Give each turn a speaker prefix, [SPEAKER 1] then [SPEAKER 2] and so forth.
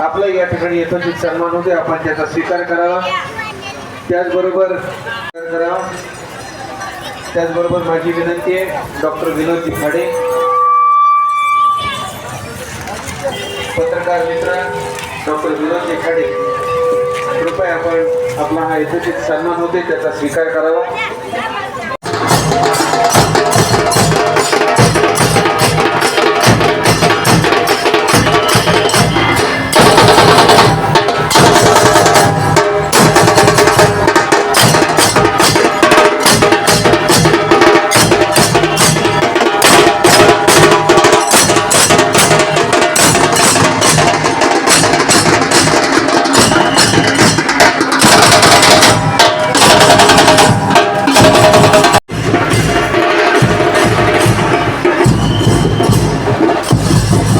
[SPEAKER 1] आपला या ठिकाणी यथोचित सन्मान होते आपण त्याचा स्वीकार करावा. त्याचबरोबर करावा. त्याचबरोबर माझी विनंती आहे डॉक्टर विनोद खाडे पत्रकार मित्र डॉक्टर विनोद खाडे कृपया आपण आपला हा यथोचित सन्मान होते त्याचा स्वीकार करावा.